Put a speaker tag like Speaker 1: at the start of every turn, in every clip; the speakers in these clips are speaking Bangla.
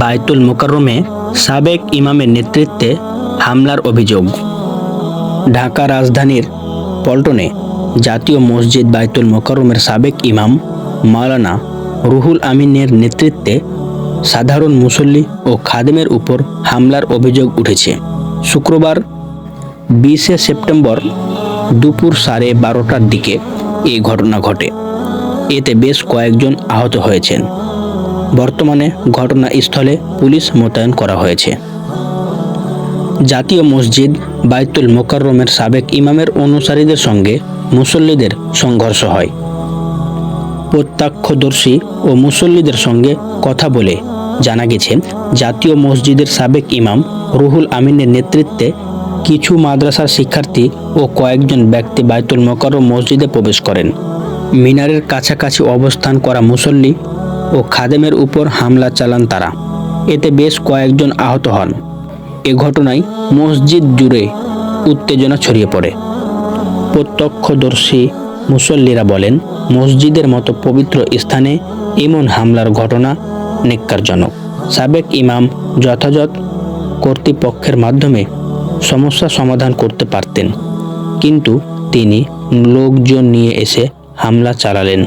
Speaker 1: বায়তুল মোকাররমে সাবেক ইমামের নেতৃত্বে হামলার অভিযোগ। ঢাকা রাজধানীর পল্টনে জাতীয় মসজিদ বায়তুল মোকাররমের সাবেক ইমাম মাওলানা রুহুল আমিনের নেতৃত্বে সাধারণ মুসল্লি ও খাদেমের উপর হামলার অভিযোগ উঠেছে। শুক্রবার বিশে সেপ্টেম্বর দুপুর সাড়ে বারোটার দিকে এই ঘটনা ঘটে। এতে বেশ কয়েকজন আহত হয়েছেন। বর্তমানে ঘটনাস্থলে পুলিশ মোতায়েন করা হয়েছে। জাতীয় মসজিদ বাইতুল মোকাররমের সাবেক ইমামের অনুসারীদের সঙ্গে মুসল্লিদের সংঘর্ষ হয়। প্রত্যক্ষদর্শী ও মুসল্লিদের সঙ্গে কথা বলে জানা গেছে, জাতীয় মসজিদের সাবেক ইমাম রুহুল আমিনের নেতৃত্বে কিছু মাদ্রাসার শিক্ষার্থী ও কয়েকজন ব্যক্তি বাইতুল মোকাররম মসজিদে প্রবেশ করেন। মিনারের কাছাকাছি অবস্থান করা মুসল্লি ও খাদেমের উপর হামলা চালান তারা। এতে বেশ কয়েকজন আহত হন। এ ঘটনায় মসজিদ জুড়ে উত্তেজনা ছড়িয়ে পড়ে। প্রত্যক্ষদর্শী মুসল্লিরা বলেন, মসজিদের মতো পবিত্র স্থানে এমন হামলার ঘটনা নেককারজনক। সাবেক ইমাম যথাযথ কর্তৃপক্ষের মাধ্যমে সমস্যা সমাধান করতে পারতেন। কিন্তু তিনি লোকজন নিয়ে এসে হামলা চালালেন,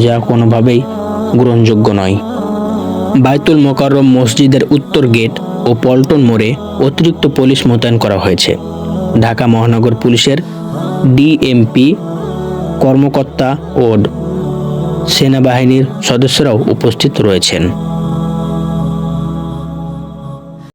Speaker 1: যা কোনোভাবেই গ্রহণযোগ্য নয়। বায়তুল মোকাররম মসজিদের উত্তর গেট ও পল্টন মোড়ে অতিরিক্ত পুলিশ মোতায়েন করা হয়েছে। ঢাকা মহানগর পুলিশের ডিএমপি, কর্মকর্তা ওড সেনাবাহিনীর সদস্যরাও উপস্থিত রয়েছেন।